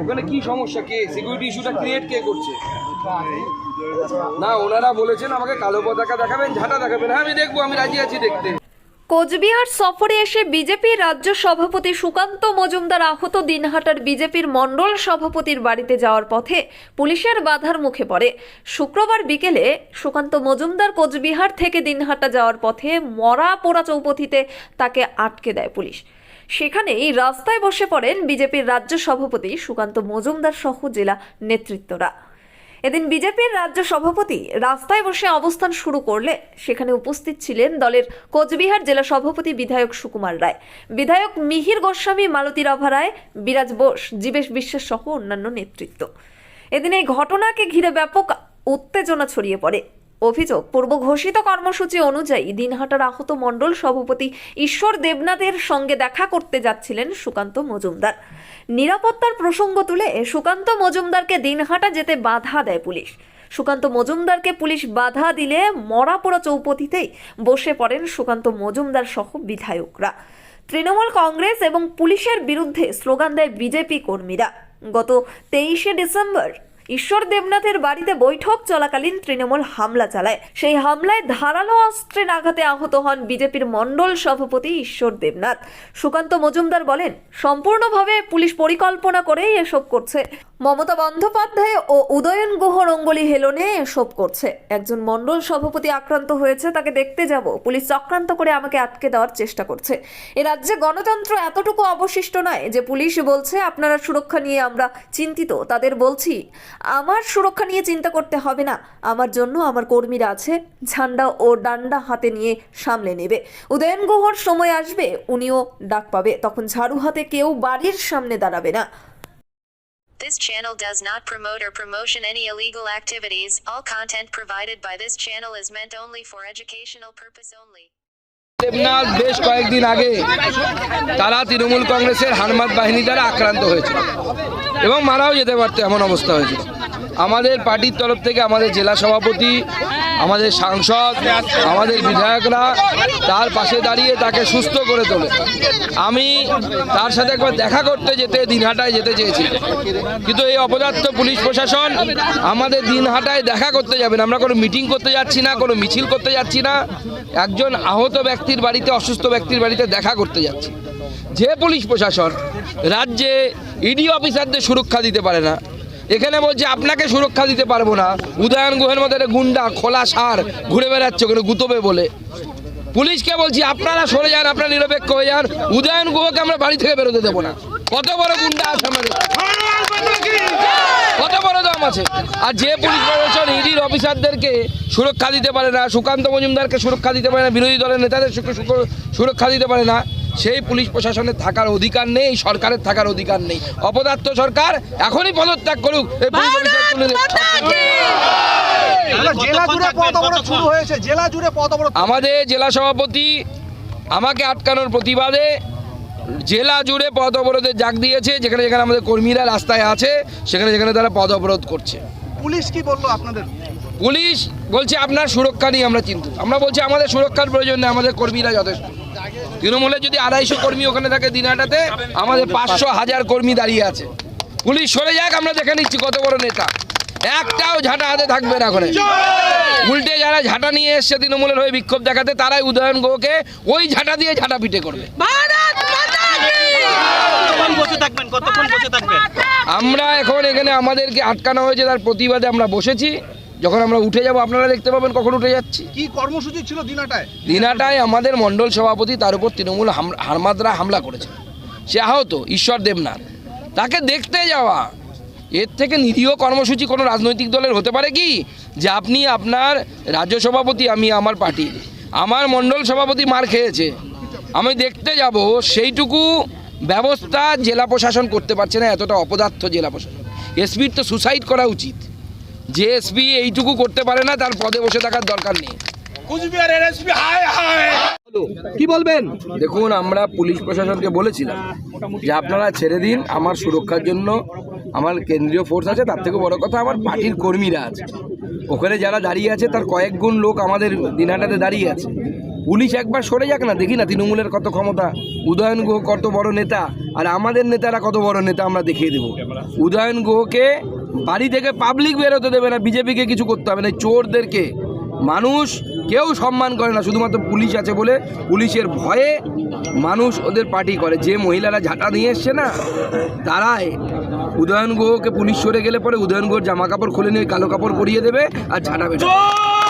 ওখানে কি সমস্যা? কে? সিকিউরিটি ইস্যুটা ক্রিয়েট কে করছে? না, ওনারা বলেছেন আমাকে কালো পতাকা দেখাবেন, ঝাঁটা দেখাবেন। হ্যাঁ আমি দেখব, আমি রাজি আছি দেখতে। কোচবিহার সফরে এসে বিজেপির রাজ্য সভাপতি সুকান্ত মজুমদার আহত দিনহাটার বিজেপির মণ্ডল সভাপতির বাড়িতে যাওয়ার পথে পুলিশের বাধার মুখে পড়ে। শুক্রবার বিকেলে সুকান্ত মজুমদার কোচবিহার থেকে দিনহাটা যাওয়ার পথে মরা পোড়া চৌপথিতে তাকে আটকে দেয় পুলিশ। সেখানেই রাস্তায় বসে পড়েন বিজেপির রাজ্য সভাপতি সুকান্ত মজুমদার সহ জেলা নেতৃত্বরা। এদিন বিজেপির রাজ্য সভাপতি রাস্তায় বসে অবস্থান শুরু করলে সেখানে উপস্থিত ছিলেন দলের কোচবিহার জেলা সভাপতি বিধায়ক সুকুমার রায়, বিধায়ক মিহির গোস্বামী, মালতী রাভা রায়, বিরাজ বোস, জীবেশ বিশ্বাস সহ অন্যান্য নেতৃত্ব। এদিন এই ঘটনাকে ঘিরে ব্যাপক উত্তেজনা ছড়িয়ে পড়ে। অভিযোগ, পূর্ব ঘোষিত কর্মসূচি অনুযায়ী দিনহাটার আহত মণ্ডল সভাপতি ঈশ্বর দেবনাথের সঙ্গে দেখা করতে যাচ্ছিলেন সুকান্ত মজুমদার। নিরাপত্তার প্রসঙ্গ তুলে সুকান্ত মজুমদারকে দিনহাটা যেতে বাধা দেয় পুলিশ। সুকান্ত মজুমদারকে পুলিশ বাধা দিলে মরাপোড়া চৌপথিতেই বসে পড়েন সুকান্ত মজুমদার সহ বিধায়করা। তৃণমূল কংগ্রেস এবং পুলিশের বিরুদ্ধে স্লোগান দেয় বিজেপি কর্মীরা। গত তেইশে ডিসেম্বর ঈশ্বর দেবনাথের বাড়িতে বৈঠক চলাকালীন তৃণমূল হামলা চালায়। সেই হামলায় ধারালো অস্ত্রের আঘাতে আহত হন বিজেপির মণ্ডল সভাপতি ঈশ্বর দেবনাথ। সুকান্ত মজুমদার বলেন, সম্পূর্ণভাবে পুলিশ পরিকল্পনা করেই এসব করছে। মমতা বন্দ্যোপাধ্যায় ও উদয়ন গুহ রঙ্গলি হেলনে এসব করছে। একজন মণ্ডল সভাপতি আক্রান্ত হয়েছে, তাকে দেখতে যাব। পুলিশ চক্রান্ত করে আমাকে আটকে দেওয়ার চেষ্টা করছে। এ রাজ্যে গণতন্ত্র এতটুকু অবশিষ্ট নয় যে পুলিশ বলছে, আপনারা সুরক্ষা নিয়ে আমরা চিন্তিত। তাদের বলছি আমার সুরক্ষা নিয়ে চিন্তা করতে হবে না আমার জন্য আমার কর্মীরা আছে ঝান্ডা ও ডান্ডা হাতে নিয়ে সামলে নেবে উদয়ন গুহর সময় আসবে উনিও ডাক পাবে তখন ঝাড়ু হাতে কেউ বাড়ির সামনে দাঁড়াবে না This channel does not promote or promotion any illegal activities. All content provided by this channel is meant only for educational purpose only. Debnath বেশ কয়েকদিন আগে তারা তৃণমূল কংগ্রেসের হানমাদ বাহিনী দ্বারা আক্রান্ত হয়েছে এবং মারাও যেতে পারতো এমন অবস্থা হয়েছিল। আমাদের পার্টির তরফ থেকে আমাদের জেলা সভাপতি, আমাদের সাংসদ, আমাদের বিধায়করা তার পাশে দাঁড়িয়ে তাকে সুস্থ করে তোলে। আমি তার সাথে একবার দেখা করতে যেতে দিনহাটায় যেতে চেয়েছি কিন্তু এই অপদার্থ পুলিশ প্রশাসন আমাদের দিনহাটায় দেখা করতে যাবেন আমরা কোনো মিটিং করতে যাচ্ছি না, কোনো মিছিল করতে যাচ্ছি না। একজন আহত ব্যক্তির বাড়িতে, অসুস্থ ব্যক্তির বাড়িতে দেখা করতে যাচ্ছি। যে পুলিশ প্রশাসন রাজ্যে ইডি অফিসারদের সুরক্ষা দিতে পারে না এখানে বলছে, আপনাকে সুরক্ষা দিতে পারব না। উদয়ন গুহের মধ্যে একটা গুন্ডা, খোলা সার ঘুরে বেড়াচ্ছে, ওখানে গুতবে বলে। পুলিশকে বলছি, আপনারা সরে যান, আপনারা নিরপেক্ষ হয়ে যান। উদয়ন গুহকে আমরা বাড়ি থেকে বেরোতে দেবো না। কত বড় গুন্ডা আছে আমাদের। কত বড় দাম আছে। আর যে পুলিশ প্রশাসন, ইডির অফিসারদেরকে সুরক্ষা দিতে পারে না, সুকান্ত মজুমদারকে সুরক্ষা দিতে পারে না, বিরোধী দলের নেতাদের সুর- সুর- সুরক্ষা দিতে পারে না সেই পুলিশ প্রশাসনের থাকার অধিকার নেই সরকারের থাকার অধিকার নেই। অপদার্থ সরকার এখনই পদত্যাগ করুক এই পুলিশ অফিসার তুলে দেবে। দাদা, জেলা জুড়ে পথ শুরু হয়েছে জেলা জুড়ে পথ অবরোধ আমাদের জেলা সভাপতি আমাকে আটকানোর প্রতিবাদে জেলা জুড়ে পদ অবরোধের জাগ দিয়েছে যেখানে যেখানে আমাদের কর্মীরা রাস্তায় আছে সেখানে যেখানে তারা পদ অবরোধ করছে। পুলিশ কি বলল আপনাদের? পুলিশ বলছে আপনার সুরক্ষা নিয়ে আমরা চিন্তিত। আমরা বলছি আমাদের সুরক্ষার প্রয়োজন নেই আমাদের কর্মীরা যথেষ্ট। তৃণমূলের যদি আড়াইশো কর্মী ওখানে থাকে দিনহাটাতে আমাদের পাঁচশো হাজার কর্মী দাঁড়িয়ে আছে। পুলিশ সরে যাক আমরা দেখে নিচ্ছি কত বড় নেতা। একটাও ঝাঁটা হাতে থাকবে না ওখানে। উল্টে যারা ঝাঁটা নিয়ে এসছে তৃণমূলের হয়ে বিক্ষোভ দেখাতে তারাই উদয়ন গোকে ওই ঝাঁটা দিয়ে ঝাঁটা পিটে করবে। কতক্ষণ বসে থাকবেন? কতক্ষণ বসে থাকবেন? আমরা এখন এখানে আমাদেরকে আটকানো হয়েছে তার প্রতিবাদে আমরা বসেছি। যখন আমরা উঠে যাব আপনারা দেখতে পাবেন কখন উঠে যাচ্ছি। কি কর্মসূচি ছিল দিনাটায়? দিনাটায় আমাদের মণ্ডল সভাপতি তার উপর তৃণমূল হারমাদরা হামলা করেছে সে আহত ঈশ্বর দেবনাথ। তাকে দেখতে যাওয়া। এর থেকে নিরীহ কর্মসূচি কোনো রাজনৈতিক দলের হতে পারে কি? যে আপনি আপনার রাজ্য সভাপতি আমি আমার পার্টির আমার মণ্ডল সভাপতি মার খেয়েছে। আমি দেখতে যাব সেইটুকু ব্যবস্থা জেলা প্রশাসন করতে পারছে না এতটা অপদার্থ জেলা প্রশাসন। এসপির তো সুসাইড করা উচিত। যে এসপি এইটুকু করতে পারে না তার পদে বসে থাকার দরকার নেই। কি বলবেন? দেখুন আমরা পুলিশ প্রশাসনকে বলেছিলাম যে আপনারা ছেড়ে দিন আমার সুরক্ষার জন্য আমার কেন্দ্রীয় ফোর্স আছে তার থেকে বড় কথা আমার পার্টির কর্মীরা আছে। ওখানে যারা দাঁড়িয়ে আছে তার কয়েক গুণ লোক আমাদের দিনহাটাতে দাঁড়িয়ে আছে। পুলিশ একবার সরে যাক না দেখি না তৃণমূলের কত ক্ষমতা। উদয়ন গুহ কত বড় নেতা আর আমাদের নেতারা কত বড় নেতা আমরা দেখিয়ে দেবো। উদয়ন গুহকে বাড়ি থেকে পাবলিক বেরোতে দেবে না বিজেপিকে কিছু করতে হবে না চোরদেরকে। মানুষ কেউ সম্মান করে না, শুধুমাত্র পুলিশ আছে বলে পুলিশের ভয়ে মানুষ ওদের পার্টি করে। যে মহিলারা ঝাঁটা নিয়ে এসছে না, তারাই। উদয়ন গুহকে পুলিশ সরে গেলে পরে উদয়ন গুহর জামা কাপড় খুলে নিয়ে কালো কাপড় পরিয়ে দেবে আর ঝাঁটা বেরোবে